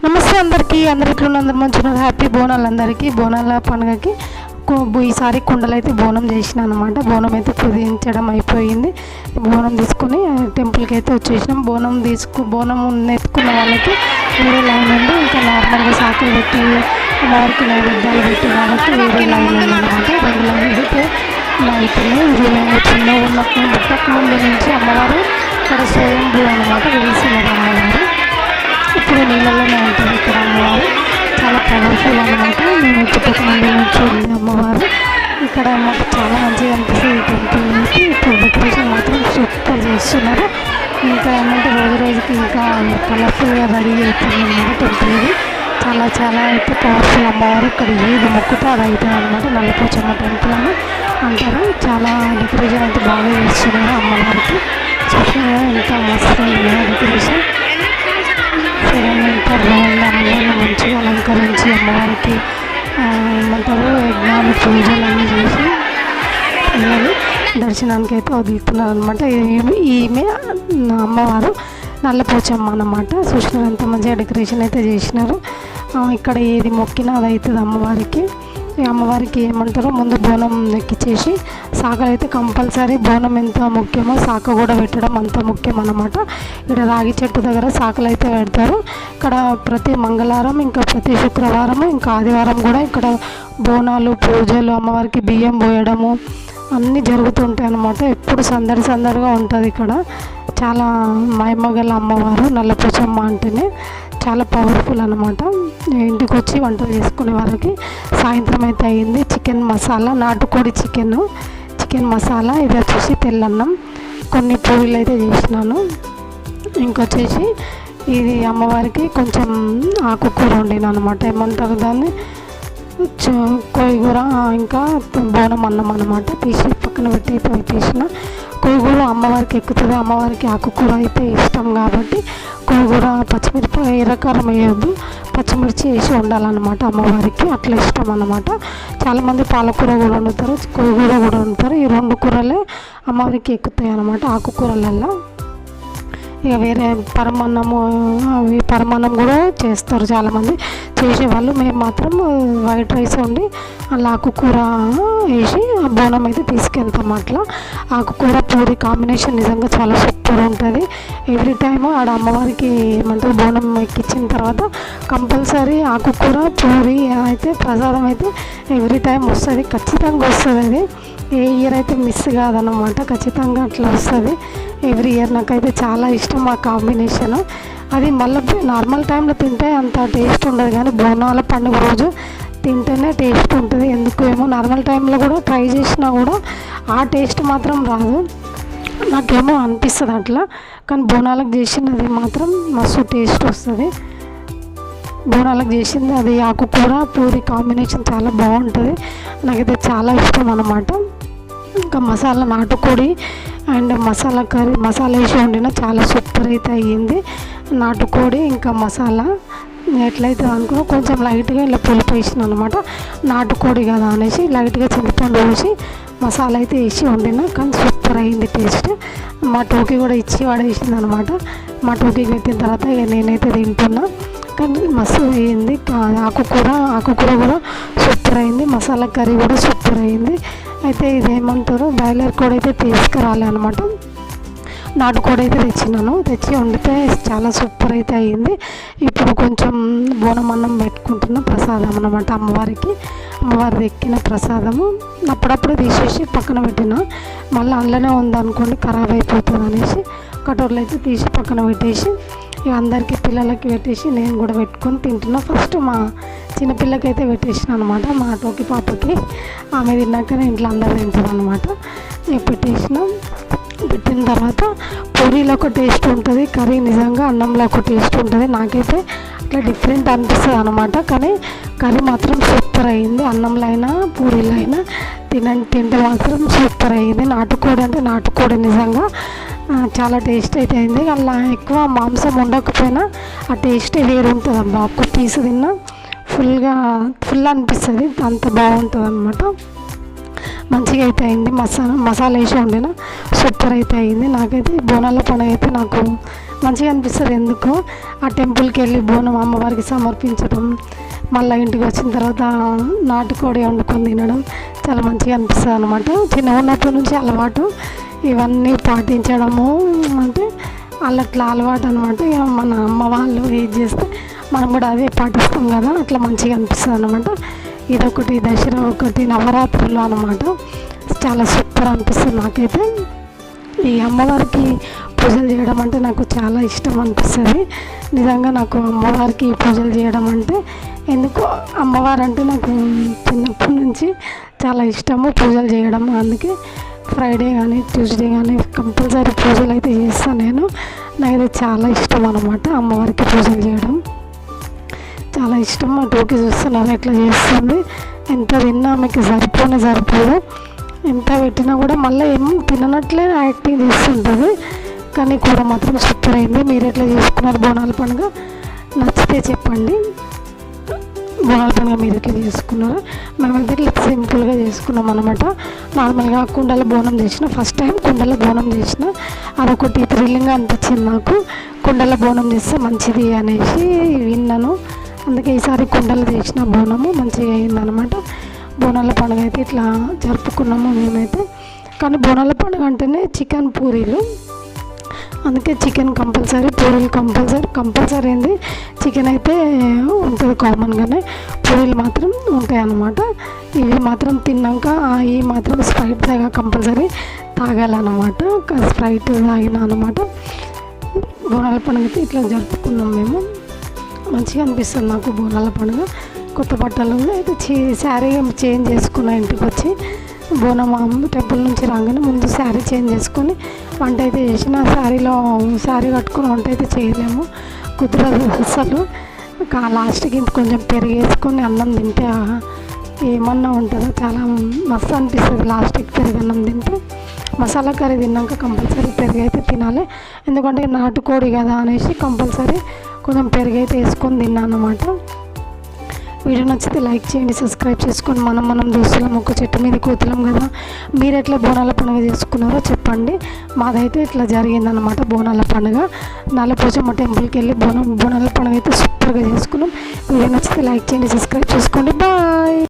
నమస్తే అందరికీ అందరు ఎట్లున్న అందరు మంచిగా హ్యాపీ బోనాలు అందరికీ బోనాల పండుగకి ఈసారి కుండలు అయితే బోనం చేసిన అనమాట బోనం అయితే పూజించడం అయిపోయింది. బోనం తీసుకొని టెంపుల్కి అయితే వచ్చేసినాం. బోనం తీసుకు బోనం ఎత్తుకున్న వాళ్ళకి వేరే లైన్ ఉంది ఇంకా నార్మల్గా సాకులు పెట్టి వారికి నైవేద్యాలు పెట్టి వాళ్ళకి వేరే లైన్ ఉంది అనమాట రెండు లైన్ అయితే నైపుణ్యం చిన్న ఉన్నప్పుడు పుట్టక ముందు నుంచి అమ్మవారు ఇక్కడ స్వయంభూ అనమాట వెలిసినారు అమ్మవారు పవర్ఫుల్ అనమాట మేము కుటుంబం నుంచి అమ్మవారు ఇక్కడ మాకు చాలా మంచిగా అనిపిస్తుంది టెంపుల్కి ఇప్పుడు డెకరేషన్ మాత్రం సూపర్ చేస్తున్నారు ఇంకా ఏమంటే రోజు రోజుకి ఇంకా కలర్ఫుల్గా రెడీ అవుతుంది అనమాట టెంపుల్ ఇది చాలా చాలా అయితే పవర్ఫుల్ అమ్మవారు ఇక్కడ ఏది మొక్కుతో అది అవుతుంది అనమాట నల్లపోచమ్మ టెంపుల్ అని అంటారు చాలా డెకరేషన్ అయితే బాగా చేస్తున్నారు అమ్మవారికి. చూసిన ఎంత మస్తు డెకరేషన్ యజ్ఞాలు పూజలు చేసి పిల్లలు దర్శనానికి అయితే వదులుతున్నారు అనమాట ఈమె అమ్మవారు నల్లపోచమ్మ అన్నమాట. చూసినారు ఎంత మంచిగా డెకరేషన్ అయితే చేసినారు. ఇక్కడ ఏది మొక్కినా అది అవుతుంది అమ్మవారికి. అమ్మవారికి ఏమంటారో ముందు బోనం ఎక్కిచ్చేసి సాకలు అయితే కంపల్సరీ బోనం ఎంత ముఖ్యమో సాక కూడా పెట్టడం అంత ముఖ్యం అన్నమాట ఇక్కడ రాగి చెట్టు దగ్గర సాకలు అయితే పెడతారు. ఇక్కడ ప్రతి మంగళవారం ఇంకా ప్రతి శుక్రవారం ఇంకా ఆదివారం కూడా ఇక్కడ బోనాలు పూజలు అమ్మవారికి బియ్యం పోయడము అన్నీ జరుగుతుంటాయి అన్నమాట ఎప్పుడు సందడి సందడిగా ఉంటుంది ఇక్కడ. చాలా మాయమగల అమ్మవారు నల్లపోచమ్మ అంటేనే చాలా పవర్ఫుల్ అనమాట ఇంటికి వచ్చి వంటలు చేసుకునే వారికి సాయంత్రం అయితే అయింది. చికెన్ మసాలా నాటుకోడి చికెన్ చికెన్ మసాలా ఇది వచ్చేసి తెల్లన్నం. కొన్ని పూరీలు అయితే చేసినాను. ఇంకొచ్చేసి ఇది అమ్మవారికి కొంచెం ఆకుకూర వండిన అనమాట ఏమంటారు దాన్ని? చ- కూర ఇంకా బోనం అన్నం అనమాట తీసి పక్కన పెట్టి తీసిన పెట్టేసిన అమ్మవారికి ఎక్కుతుంది. అమ్మవారికి ఆకుకూర అయితే ఇష్టం కాబట్టి కొయ్యగూర పచ్చిమిరపకాయ ఎర్రకారం వేయద్దు. పచ్చిమిర్చి వేసి ఉండాలన్నమాట అమ్మవారికి. అట్లా ఇష్టం అన్నమాట. చాలామంది పాలకూర కూడా వండుతారు కొయ్యగూర కూడా వండుతారు. ఈ రెండు కూరలే అమ్మవారికి ఎక్కుతాయి అన్నమాట ఆకుకూరలల్లో ఇక వేరే పరమాన్నము అవి పరమాన్నం కూడా చేస్తారు చాలామంది. చేసేవాళ్ళు మేము మాత్రం వైట్ రైస్ వండి అలా ఆకుకూర వేసి బోనం అయితే తీసుకెళ్తాం అట్లా. ఆకుకూర పూరి కాంబినేషన్ నిజంగా చాలా సూపర్ ఉంటుంది. ఎవ్రీ టైము ఆడ అమ్మవారికి ఏమంటారు బోనం ఎక్కించిన తర్వాత కంపల్సరీ ఆకుకూర పూరి అయితే ప్రసాదం అయితే ఎవ్రీ టైం వస్తుంది. ఖచ్చితంగా వస్తుంది అది. ఏ ఇయర్ అయితే మిస్ కాదనమాట ఖచ్చితంగా అట్లా వస్తుంది. ఎవ్రీ ఇయర్ నాకైతే చాలా ఇష్టం ఆ కాంబినేషన్ అది మళ్ళీ నార్మల్ టైంలో తింటే అంత టేస్ట్ ఉండదు కానీ బోనాల పండుగ రోజు తింటేనే టేస్ట్ ఉంటుంది. ఎందుకు ఏమో నార్మల్ టైంలో కూడా ట్రై చేసినా కూడా ఆ టేస్ట్ మాత్రం రాదు. నాకేమో అనిపిస్తుంది అట్లా. కానీ బోనాలకు చేసినది మాత్రం మస్తు టేస్ట్ వస్తుంది. బోనాలకు చేసింది అది ఆకుకూర పూరి కాంబినేషన్ చాలా బాగుంటుంది. నాకైతే చాలా ఇష్టం అన్నమాట. ఇంకా మసాలా నాటుకోడి అండ్ మసాలా కర్రీ మసాలా వేసి వండిన చాలా సూపర్ అయితే అయ్యింది. నాటుకోడి ఇంకా మసాలా ఎట్లయితే అనుకో కొంచెం లైట్గా ఇలా పులుపు వేసిన అనమాట నాటుకోడి కదా అనేసి లైట్గా చింతపండు వేసి మసాలా అయితే వేసి వండిన కానీ సూపర్ అయింది టేస్ట్. మా టోకీ కూడా ఇచ్చి వాడేసింది అనమాట మా టోకీకి పెట్టిన తర్వాత ఇక నేనైతే తింటున్నా. కానీ మస్తు అయింది. ఆకుకూర ఆకుకూర కూడా సూపర్ అయింది. మసాలా కర్రీ కూడా సూపర్ అయింది. అయితే ఇదేమంటారు? బాయిలర్ కూడా అయితే తీసుకురాలే అనమాట నాటుకోడి అయితే తెచ్చినాను. తెచ్చి వండితే చాలా సూపర్ అయితే అయ్యింది ఇప్పుడు కొంచెం బోనమన్నం పెట్టుకుంటున్న ప్రసాదం అనమాట అమ్మవారికి. అమ్మవారి ఎక్కిన ప్రసాదము. అప్పుడప్పుడు తీసేసి పక్కన పెట్టిన. మళ్ళీ అందులోనే ఉందనుకోండి ఖరాబ్ అయిపోతుంది అనేసి కటోర్లు అయితే తీసి పక్కన పెట్టేసి ఇక అందరికీ పిల్లలకి పెట్టేసి నేను కూడా పెట్టుకొని తింటున్నా. ఫస్ట్ మా చిన్నపిల్లకి అయితే పెట్టేసిన అనమాట మా ఆటోకి పాపకి. ఆమె తిన్నాక ఇంట్లో అందరు తింటారు అనమాట పెట్టేసిన. పెట్టిన తర్వాత పూరీలో ఒక టేస్ట్ ఉంటుంది. కర్రీ నిజంగా అన్నంలో ఒక టేస్ట్ ఉంటుంది. నాకైతే అట్లా డిఫరెంట్ అనిపిస్తుంది అనమాట కానీ కర్రీ మాత్రం సూపర్ అయింది. అన్నంలో అయినా పూరీలో అయినా తినండి తింటే మాత్రం సూపర్ అయింది. నాటుకోడి అంటే నాటుకోడి నిజంగా చాలా టేస్ట్ అయితే అయింది. అలా ఎక్కువ మాంసం ఉండకపోయినా ఆ టేస్టే వేరు ఉంటుంది అబ్బా ఒక్క పీస్ తిన్నా ఫుల్గా ఫుల్ అనిపిస్తుంది. అంత బాగుంటుంది అనమాట మంచిగా అయితే అయింది. మసాలా మసాలా వేసి వండిన. సూపర్ అయితే అయింది. నాకైతే బోనాల పండుగ అయితే నాకు మంచిగా అనిపిస్తుంది. ఎందుకు? ఆ టెంపుల్కి వెళ్ళి బోనం అమ్మవారికి సమర్పించడం మళ్ళీ ఇంటికి వచ్చిన తర్వాత నాటుకోడి వండుకొని తినడం చాలా మంచిగా అనిపిస్తుంది అనమాట చిన్న ఉన్నప్పటి నుంచి అలవాటు. ఇవన్నీ పాటించడము అంటే వాళ్ళు అలవాటు అనమాట ఇక మన అమ్మ వాళ్ళు ఏది చేస్తే మనం కూడా అదే పాటిస్తాం కదా అట్లా మంచిగా అనిపిస్తుంది అనమాట ఇదొకటి దసరా ఒకటి నవరాత్రులు అనమాట చాలా సూపర్ అనిపిస్తుంది నాకైతే. ఈ అమ్మవారికి పూజలు చేయడం అంటే నాకు చాలా ఇష్టం అనిపిస్తుంది. నిజంగా నాకు అమ్మవారికి పూజలు చేయడం అంటే ఎందుకో అమ్మవారు అంటే నాకు చిన్నప్పటి నుంచి చాలా ఇష్టము పూజలు చేయడం. అందుకే ఫ్రైడే కానీ ట్యూస్డే కానీ కంపల్సరీ పూజలు అయితే చేస్తాను నేను. నాకైతే చాలా ఇష్టం అనమాట అమ్మవారికి పూజలు చేయడం. చాలా ఇష్టం మా టోకి చూస్తున్నాను ఎట్లా చేస్తుంది ఎంత తిన్నా ఆమెకి సరిపోనే సరిపోదు. ఎంత పెట్టినా కూడా మళ్ళీ ఏం తిననట్లే యాక్టింగ్ చేస్తుంటుంది. కానీ కూర మాత్రం సూపర్ అయింది. మీరు ఎట్లా చేసుకున్నారు బోనాల పండుగ? నచ్చితే చెప్పండి. బోనాల పండుగ మీరు ఎట్లా చేసుకున్నారు? మేమైతే ఇట్లా సింపుల్గా చేసుకున్నాం అనమాట నార్మల్గా కుండల బోనం చేసిన ఫస్ట్ టైం కుండల బోనం చేసిన. అదొకటి థ్రిల్లింగ్గా అనిపించింది నాకు. కుండల బోనం చేస్తే మంచిది అనేసి విన్నాను. అందుకే ఈసారి కుండలు చేసిన బోనము మంచిగా అయిందనమాట బోనాల పండుగ అయితే ఇట్లా జరుపుకున్నాము మేమైతే. కానీ బోనాల పండుగ అంటేనే చికెన్ పూరీలు. అందుకే చికెన్ కంపల్సరీ పూరీలు కంపల్సరీ కంపల్సరీ ఏంది చికెన్ అయితే ఉంటుంది కామన్గానే. పూరీలు మాత్రం ఉంటాయి అన్నమాట ఇవి మాత్రం తిన్నాక ఇవి మాత్రం స్ప్రైట్ తాగా కంపల్సరీ తాగాలన్నమాట. స్ప్రైట్ తాగిన అనమాట బోనాల పండుగ అయితే ఇట్లా జరుపుకున్నాం మేము. మంచిగా అనిపిస్తుంది నాకు బోనాల పండుగ. కొత్త బట్టలు అయితే చీ శారీ చేంజ్ చేసుకున్నా ఇంటికి వచ్చి. బోనం టెంపుల్ నుంచి రాగానే ముందు శారీ చేంజ్ చేసుకొని వంట అయితే చేసిన. శారీలో శారీ కట్టుకొని వంట అయితే చేయలేము. కుదరదు అసలు. లాస్ట్కి కొంచెం పెరిగేసుకొని అన్నం తింటే ఆహా, ఏమన్నా ఉంటుందో చాలా మస్తు అనిపిస్తుంది. లాస్ట్కి పెరిగి అన్నం తింటే. మసాలా కర్రీ తిన్నాక కంపల్సరీ పెరుగు అయితే తినాలి. ఎందుకంటే నాటుకోడి కదా అనేసి కంపల్సరీ కొంచెం పెరుగు అయితే వేసుకొని తిన్నాను అనమాట వీడియో నచ్చితే లైక్ చేయండి సబ్స్క్రైబ్ చేసుకోండి. మనం మనం దోస్తులం ఒక చెట్టు మీద కూతులం కదా. మీరు ఎట్లా బోనాల పండుగ చేసుకున్నారో చెప్పండి. మాదైతే ఇట్లా జరిగిందనమాట బోనాల పండుగ. నల్లపోచమ్మ టెంపుల్కి వెళ్ళి బోనం బోనాల పండుగ అయితే సూపర్గా చేసుకున్నాం. వీడియో నచ్చితే లైక్ చేయండి సబ్స్క్రైబ్ చేసుకోండి. బాయ్!